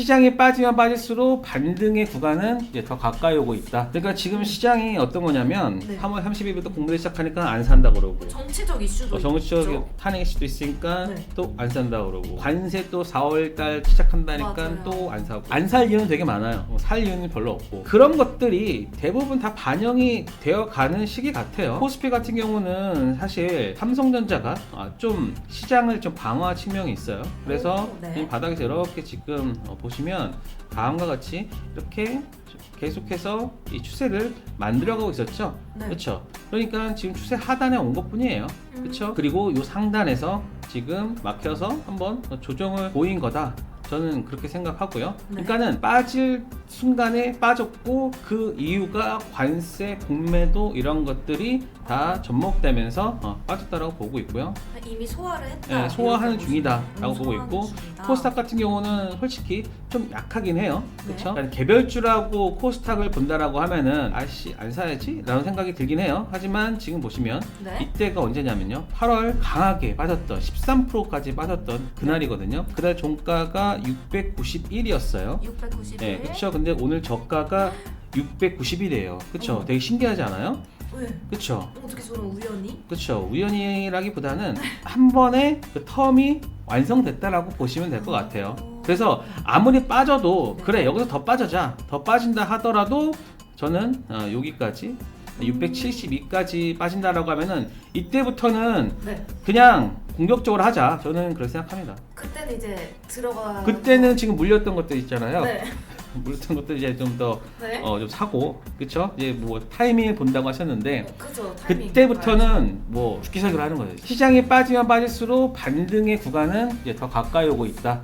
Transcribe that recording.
시장이 빠지면 빠질수록 반등의 구간은 이제 더 가까이 오고 있다. 그러니까 지금 시장이 어떤 거냐면 네. 3월 30일부터 공부를 시작하니까 안 산다 그러고 정치적 이슈도 어, 정치적 있죠. 탄핵일 수도 있으니까 네. 또 안 산다 그러고 관세 또 4월 달 시작한다니까. 또 안 사고 안 살 이유는 되게 많아요. 어, 살 이유는 별로 없고 그런 것들이 대부분 다 반영이 되어 가는 시기 같아요. 코스피 같은 경우는 사실 삼성전자가 아, 좀 시장을 좀 방어한 측면이 있어요. 그래서 오, 네. 이 바닥에서 이렇게 지금 어, 보시 면 다음과 같이 이렇게 계속해서 이 추세를 만들어가고 있었죠. 네. 그렇죠. 그러니까 지금 추세 하단에 온 것뿐이에요. 음. 그렇죠. 그리고 이 상단에서 지금 막혀서 한번 조정을 보인 거다. 저는 그렇게 생각하고요. 네. 그러니까는 빠질 순간에 빠졌고 그 이유가 관세, 공매도 이런 것들이 다 접목되면서 어, 빠졌다라고 보고 있고요. 이미 소화를 했다. 네, 소화하는 중이다라고 보시면. 보고 음, 있고 중이다. 코스닥 같은 경우는 솔직히 좀 약하긴 해요. 네. 그렇죠? 그러니까 개별주라고 코스닥을 본다라고 하면은 아씨 안 사야지라는 생각이 들긴 해요. 하지만 지금 보시면 네. 이때가 언제냐면요. 8월 강하게 빠졌던 13%까지 빠졌던 그날이거든요. 그날 종가가 691이었어요. 691. 네, 그렇죠. 근데 오늘 저가가 690이래요. 그렇죠. 어. 되게 신기하지 않아요? 왜? 그렇죠. 어떻게 저는 우연히? 그렇죠. 우연이라기보다는 한 번에 그 텀이 완성됐다라고 보시면 될 것 같아요. 그래서 아무리 빠져도 네. 그래 여기서 더 빠져자 더 빠진다 하더라도 저는 어, 여기까지 672까지 빠진다라고 하면은 이때부터는 네. 그냥 공격적으로 하자 저는 그렇게 생각합니다. 그때는 이제 들어가. 그때는 지금 물렸던 것들 있잖아요. 네. 물렸던 것들 이제 좀더 네. 어, 좀 사고 그렇죠? 이제 뭐 타이밍을 본다고 하셨는데 어, 그죠. 타이밍. 그때부터는 뭐 죽기살기로 하는 거예요. 시장이 빠지면 빠질수록 반등의 구간은 이제 더 가까이 오고 있다.